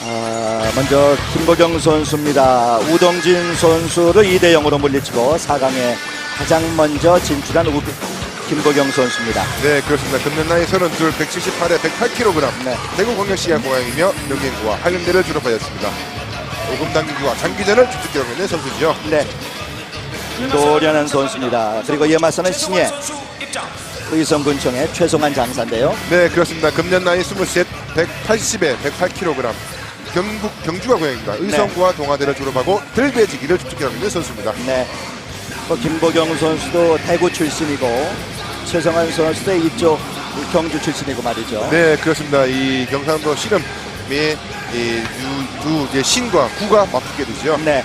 아, 먼저 김보경 선수입니다. 우동진 선수를 2대 0으로 물리치고 4강에 가장 먼저 진출한 우, 김보경 선수입니다. 네 그렇습니다. 금년 나이 32, 178에 108kg 네. 대구 광역시의 고향이며 명예고와 한림대를 졸업하였습니다. 오금 당기기와 장기전을 주특기로 있는 선수죠. 네. 노련한 선수입니다. 그리고 이에 맞서는 신예 의성군청의 최송한 장사인데요. 네 그렇습니다. 금년 나이 23, 180에 108kg 경북 경주가 고향입니다. 의성고와 동아대를 졸업하고 들배지기를 주특기로 있는 선수입니다. 네. 뭐 김보경 선수도 대구 출신이고 최성한 선수도 이쪽 경주 출신이고 말이죠. 네 그렇습니다. 이 경상도 씨름의 이두 이제 신과 구가 맞붙게 되죠. 네.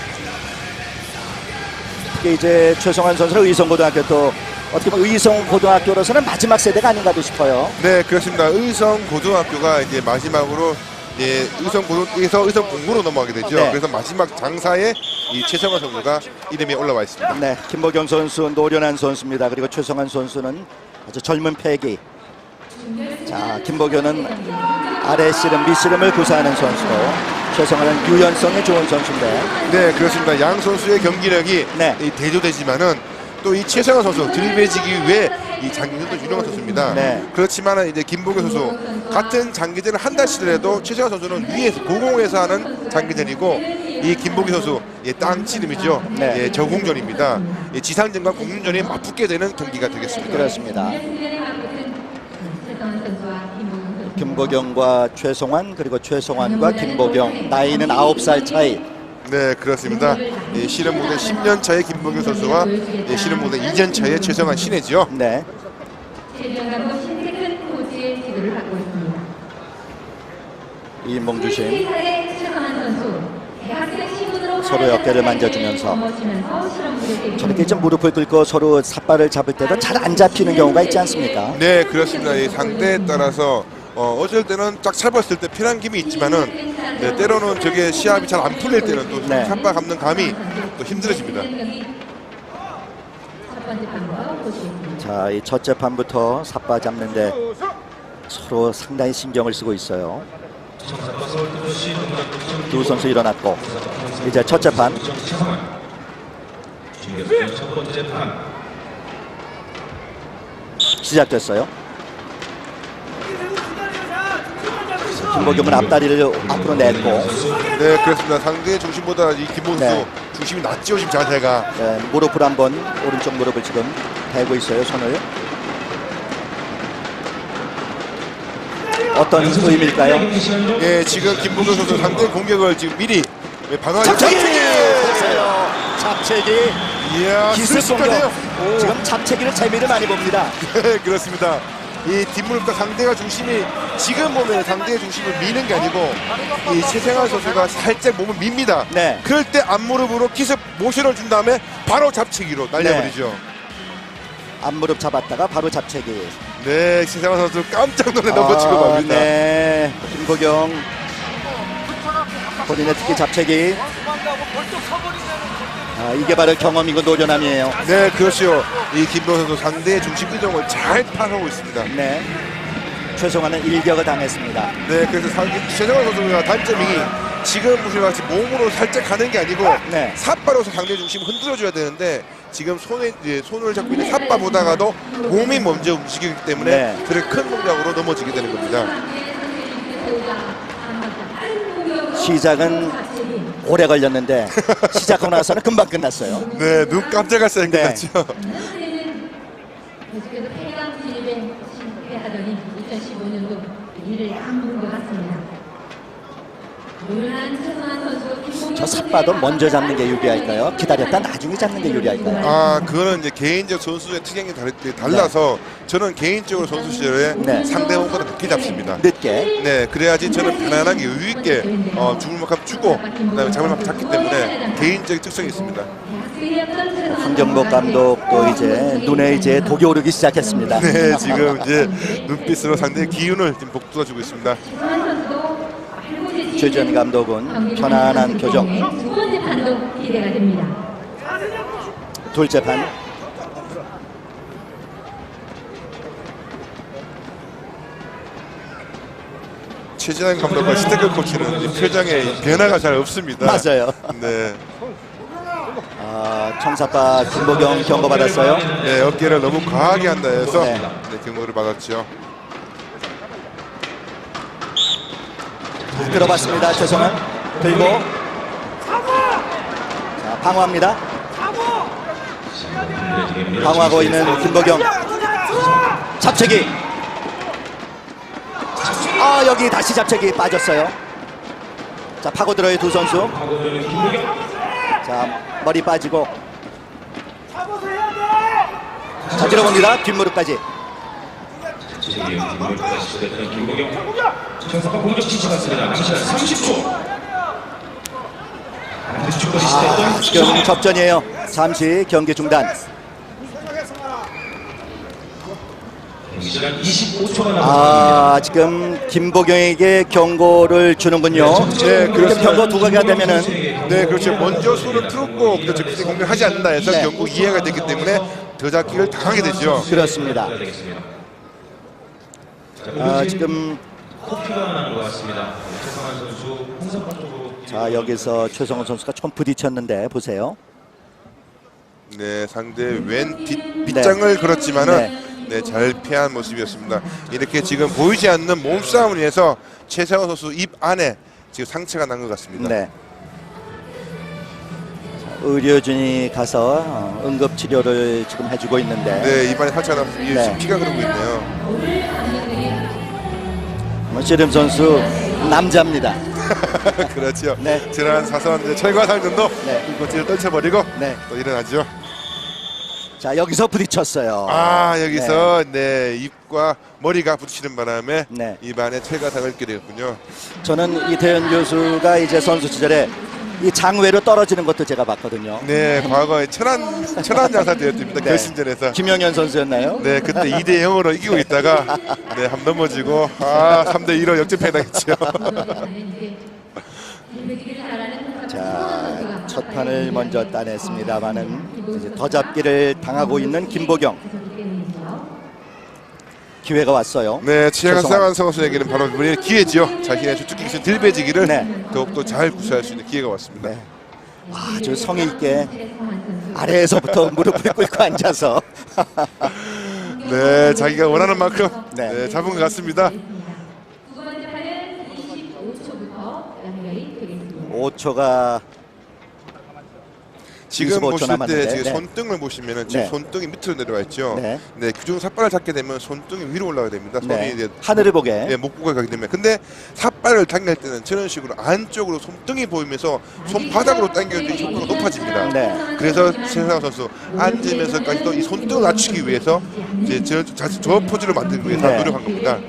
특히 이제 최성환 선수는 의성고등학교 또 어떻게 보면 의성고등학교로서는 마지막 세대가 아닌가도 싶어요. 네, 그렇습니다. 의성 고등학교가 이제 마지막으로 이제 의성 고등에서 의성 공고로 넘어가게 되죠. 네. 그래서 마지막 장사에 이 최성화 선수가 이름이 올라와 있습니다. 네, 김보경 선수 노련한 선수입니다. 그리고 최성환 선수는 아주 젊은 패기. 자, 김보경은 아래 씨름, 밑씨름을 구사하는 선수고 최성환은 유연성이 좋은 선수인데 네, 그렇습니다. 양 선수의 경기력이 네. 이 대조되지만은 또 이 최성화 선수 들배지기 위해 이 장기전도 유명한 선수입니다. 네. 그렇지만은 이제 김보경 선수 같은 장기전을 한다 시더라도 최성화 선수는 위에서 고공에서 하는 장기전이고 이 김보경 선수 예, 땅치름이죠. 네. 예, 저공전입니다. 예, 지상전과 공중전이 맞붙게 되는 경기가 되겠습니다. 그렇습니다. 김보경과 최성환 그리고 최성환과 김보경 나이는 9살 차이. 네, 그렇습니다. 예, 실험 무대 10년 차의 김보경 선수와 예, 실험 무대 2년 차의 최성환 신혜죠. 네. 최정감독 신세근 코치의 지도를 받고 있습니다. 이몽주심 사례 최성환 선수 대학생 신분으로 서로의 어깨를 만져주면서 저렇게 좀 무릎을 꿇고 서로 삿발을 잡을 때도 잘 안 잡히는 경우가 있지 않습니까? 네, 그렇습니다. 이 상대에 따라서 어, 어쩔 때는 쫙 잡았을 때 편한 김이 있지만은 네, 때로는 저게 시합이 잘 안 풀릴 때는 또 네. 삽바 감는 감이 또 힘들어집니다. 자, 이 첫째 판부터 삿바 잡는데 서로 상당히 신경을 쓰고 있어요. 두 선수 일어났고 이제 첫째 판 시작됐어요. 김보경은 앞다리를 앞으로 냈고 네, 그렇습니다. 상대의 중심보다 이 김보 선수 네. 중심이 낮죠, 지금 자세가. 네, 무릎을 한번 오른쪽 무릎을 지금 대고 있어요 손을 어떤 의미일까요? 예, 지금 김보경 선수 상대 공격을 지금 미리 방어하는 잡채기! 보세요. 잡채기 이야, 기술. 공격 지금 잡채기를 재미를 많이 봅니다 네, 그렇습니다. 이 뒷무릎과 상대가 중심이 지금 보면 상대의 중심을 미는 게 아니고 이 최생환 선수가 살짝 몸을 밉니다. 네. 그럴 때 앞무릎으로 기습 모션을 준 다음에 바로 잡치기로 날려버리죠. 앞무릎 잡았다가 바로 잡채기 네, 최생환 선수 깜짝 놀래 넘어지고 아, 맙니다. 네 김보경 본인의 특히 잡채기 아, 이게 바로 경험이고 노련함이에요 네, 그렇죠. 이 김도 선수 상대의 중심 이동을 잘 파악하고 있습니다. 네 최송환은 일격을 당했습니다 네, 그래서 최생환 선수가 단점이 지금 보시는 것 같이 몸으로 살짝 가는 게 아니고 네. 삿바로서 상대 중심을 흔들어줘야 되는데 지금 손에 이제 손을 잡고 있는 삿바 보다가도 몸이 먼저 움직이기 때문에 네. 그런 큰 동작으로 넘어지게 되는 겁니다. 시작은 오래 걸렸는데 시작하고 나서는 금방 끝났어요. 네, 눈 깜짝할 사이 네. 끝났죠. 계속해서 8강 진입에 실패하더니 2015년도 일을 악물은 것 같습니다. 노련한 최성환 선수 저 삿바도 먼저 잡는 게 유리할까요? 기다렸다 나중에 잡는 게 유리할까요? 아, 그거는 이제 개인적 선수의 특성이 달, 달라서 저는 개인적으로 선수 시절에 네. 상대방보다 늦게 잡습니다. 늦게 네, 그래야지 저는 편안하게 여유 있게 어, 죽을 만큼 주고 그다음에 잡을 만큼 잡기 때문에 개인적인 특성이 있습니다. 황경복 감독도 이제 눈에 이제 독이 오르기 시작했습니다. 네, 지금 이제 눈빛으로 상대의 기운을 지금 북돋아주고 있습니다. 최지현 감독은 편안한 표정. 두 번째 판도 기대가 됩니다. 둘째 판 최재현 감독과 스테글 코치는 이 표정에 변화가 잘 없습니다. 맞아요. 네, 아, 청사파 김보경 경고 받았어요. 네 어깨를 너무 과하게 한다 해서 네. 네, 경고를 받았죠. 들어봤습니다. 최성환 들고 자, 방어합니다. 방어하고 있는 김보경 잡채기 아 여기 다시 잡채기 빠졌어요. 자 파고들어요 두 선수. 자 머리 빠지고 자 들어봅니다 뒷무릎까지 청사파 공격 지시받습니다. 남은 시간 30초. 아, 지금 접전이에요. 잠시 경기 중단. 시간 25초가 남았습니다. 아 지금 김보경에게 경고를 주는군요. 네, 그렇습니다. 경고 두 가지가 되면은 네, 그렇죠. 먼저 손을 풀었고 그다음 적극 공격을 하지 않는다 해서 네. 경고 이해가 됐기 때문에 더 잡기를 당하게 되죠. 그렇습니다. 아, 지금 코피가 난것 같습니다. 최성환 선수 홍성파 쪽으로 자 여기서 최성훈 선수가 좀 부딪혔는데 보세요. 네, 상대 왼 뒷, 빗장을 걸었지만은 네, 잘 피한 모습이었습니다. 이렇게 지금 보이지 않는 몸싸움을 위해서 최세원 선수 입 안에 지금 상처가 난 것 같습니다. 네. 자, 의료진이 가서 어, 응급 치료를 지금 해주고 있는데 네, 입안에 상처가 나서 이 네. 피가 흐르고 있네요. 뭐 씨름 선수 남자입니다. 그렇죠. 네. 지난 사선 이제 철과상전도 네. 이곳을 떨쳐버리고 네. 또 일어나죠. 자 여기서 부딪혔어요. 아 여기서 네. 입과 머리가 부딪히는 바람에 네. 입안에 철과상을 입게 되었군요. 저는 이태현 교수가 이제 선수 시절에 이 장외로 떨어지는 것도 제가 봤거든요. 네, 과거에 천안 천안 양사 되었습니다. 네. 결승전에서. 김영현 선수였나요? 네, 그때 2대 0으로 이기고 있다가 네, 한 넘어지고 아, 3대 2로 역전패 당했죠. 자, 첫 판을 먼저 따냈습니다만은 이제 더 잡기를 당하고 있는 김보경 기회가 왔어요. 네, 최성환. 상한 선수에게는 바로 이번에 기회지요. 자신의 주특기 기술 들배지기를 네. 더욱더 잘 구사할 수 있는 기회가 왔습니다. 네. 아주 성의 있게 아래에서부터 무릎을 꿇고 앉아서 네, 자기가 원하는 만큼 네. 네, 잡은 것 같습니다. 두 번째 판은 25초부터 연결이 되겠습니다. 5초가 지금 25초 보실 때 지금 네. 손등을 보시면은 지금 네. 손등이 밑으로 내려와 있죠. 네. 네, 그중 삿발을 잡게 되면 손등이 위로 올라가야 됩니다. 손이 네. 이제 하늘을 보게 네, 목구가 가게 되면 근데 삿발을 당길 때는 저런 식으로 안쪽으로 손등이 보이면서 손바닥으로 당겨야 되 효과가 높아집니다. 네. 그래서 최상화 선수 앉으면서까지도 이 손등을 낮추기 위해서 이제 저, 저, 저 포즈를 만들기 위해서 네. 노력한 겁니다.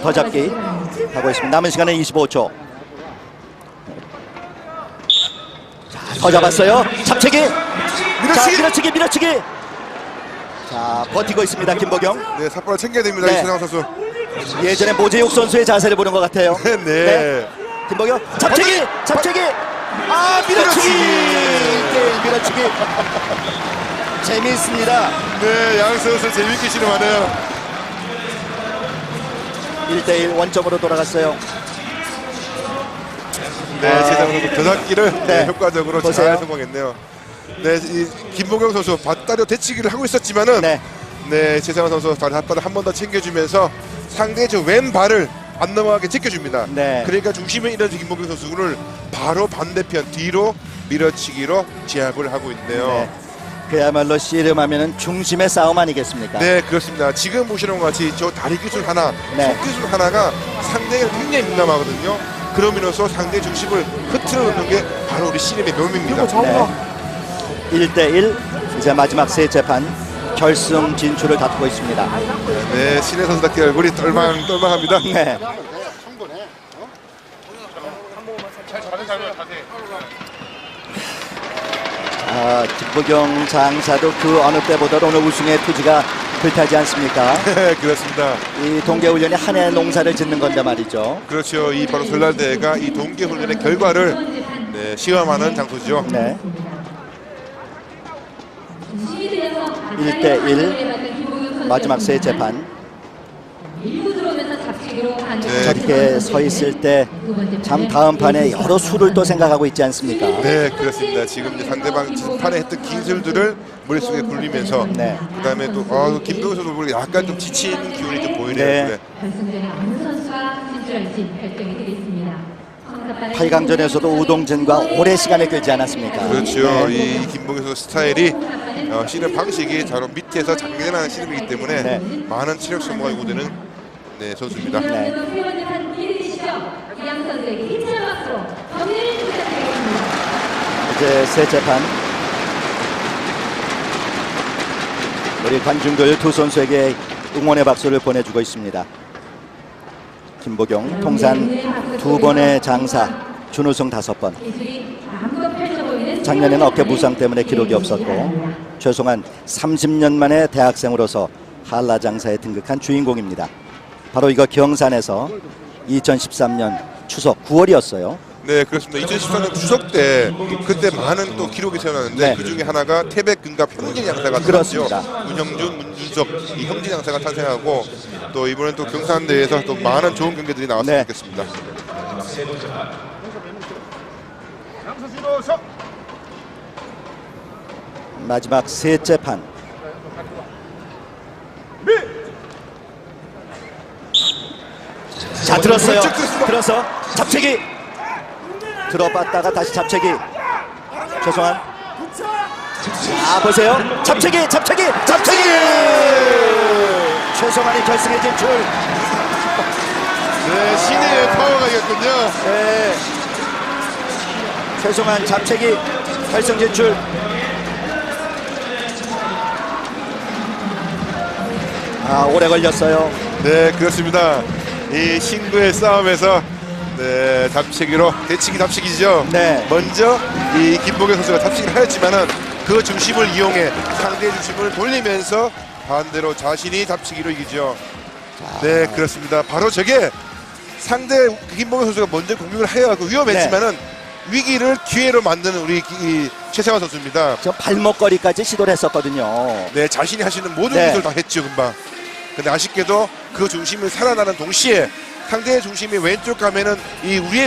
더 잡기 하고 있습니다. 남은 시간은 25초. 자, 더 잡았어요. 잡채기. 자, 밀어치기! 밀어치기, 밀어치기. 자, 버티고 있습니다. 김보경. 네, 삿발을 챙겨야 됩니다. 네. 이 최상화 선수. 예전에 모재욱 선수의 자세를 보는 것 같아요. 네, 네. 김보경 잡채기, 잡채기. 아, 밀어치기. 네, 밀어치기. 재미있습니다. 네, 양 선수 재밌게 실험하네요. 1대1 원점으로 돌아갔어요. 네, 아. 선수 더잡기를 네. 네. 효과적으로 보세요. 잘 성공했네요. 네, 이 김보경 선수 밧다리로 대치기를 하고 있었지만은 네. 네, 최상화 선수 밧다리 한번 더 챙겨주면서 상대의 저 왼발을 안 넘어가게 지켜줍니다. 네. 그러니까 중심에 있는 김보경 선수를 바로 반대편 뒤로 밀어치기로 제압을 하고 있네요. 네. 그야말로 씨름하면은 중심의 싸움 아니겠습니까? 네, 그렇습니다. 지금 보시는 것 같이 저 다리 기술 하나, 네. 손 기술 하나가 상대가 굉장히 민감하거든요. 그러면서 상대 중심을 흐트러 놓는 게 바로 우리 씨름의 묘미입니다. 네. 1대1 이제 마지막 세 재판 결승 진출을 다투고 있습니다. 네, 신의 선수답게 얼굴이 떨망떨망합니다. 네. 아, 김보경 장사도 그 어느 때보다 오늘 우승의 투지가 불타지 않습니까? 네, 그렇습니다. 이 동계훈련이 한 해 농사를 짓는 건데 말이죠. 그렇죠. 이 바로 설날대회가 이 동계 훈련의 결과를 네, 시험하는 장소죠. 네. 1대1 마지막 세 재판 저렇게 서 있을 때 참 다음 판에 여러 수를 또 생각하고 있지 않습니까? 네, 그렇습니다. 지금 이제 상대방 판에 했던 기술들을 머릿속에 굴리면서 네. 그다음에 또 어, 김도우 선수 보니 약간 좀 지친 기운이 좀 보이네요. 네. 네. 8강전에서도 우동진과 오래 시간을 끌지 않았습니까? 그렇죠. 네. 이 김봉현 선수 스타일이 어, 씨름 방식이 바로 밑에서 장전하는 씨름이기 때문에 네. 많은 체력 소모가 요구되는 네, 선수입니다. 네. 이제 셋째 판 우리 관중들 두 선수에게 응원의 박수를 보내주고 있습니다. 김보경 통산 두 번의 장사 준우승 다섯 번 작년에는 어깨 부상 때문에 기록이 없었고 최송한 30년 만에 대학생으로서 한라 장사에 등극한 주인공입니다. 바로 이거 경산에서 2013년 추석 9월이었어요. 네, 그렇습니다. 2014년 추석 때 그때 많은 또 기록이 세워놨는데 네. 그 중에 하나가 태백 근갑 형진 양사가 그렇습니다. 나왔죠. 문형준, 문준석 이 형진 양사가 탄생하고 또 이번엔 또 경산대에서 또 많은 좋은 경기들이 나왔으면 네. 좋겠습니다. 마지막 셋째 판. 자 들었어요. 들어서 잡채기 들어봤다가 다시 잡채기. 최성환. 아 보세요. 잡채기, 잡채기, 잡채기. 최성환이 결승에 진출. 네, 신의 파워가 이겼군요. 네. 최성환 잡채기 결승 진출. 아 오래 걸렸어요. 네, 그렇습니다. 이 신구의 싸움에서 네, 잡치기로 대치기 잡치기죠. 네. 먼저 이 김보경 선수가 잡치기를 하였지만은 그 중심을 이용해 상대의 중심을 돌리면서 반대로 자신이 잡치기로 이기죠. 네, 그렇습니다. 바로 저게 상대 김보경 선수가 먼저 공격을 해야 하고 위험했지만은 위기를 기회로 만드는 우리 이 최세환 선수입니다. 저 발목걸이까지 시도를 했었거든요. 네, 자신이 있는 모든 네. 기술을 다 했죠, 금방. 근데 아쉽게도 그 중심을 살아나는 동시에 상대의 중심이 왼쪽 가면은 이 우리의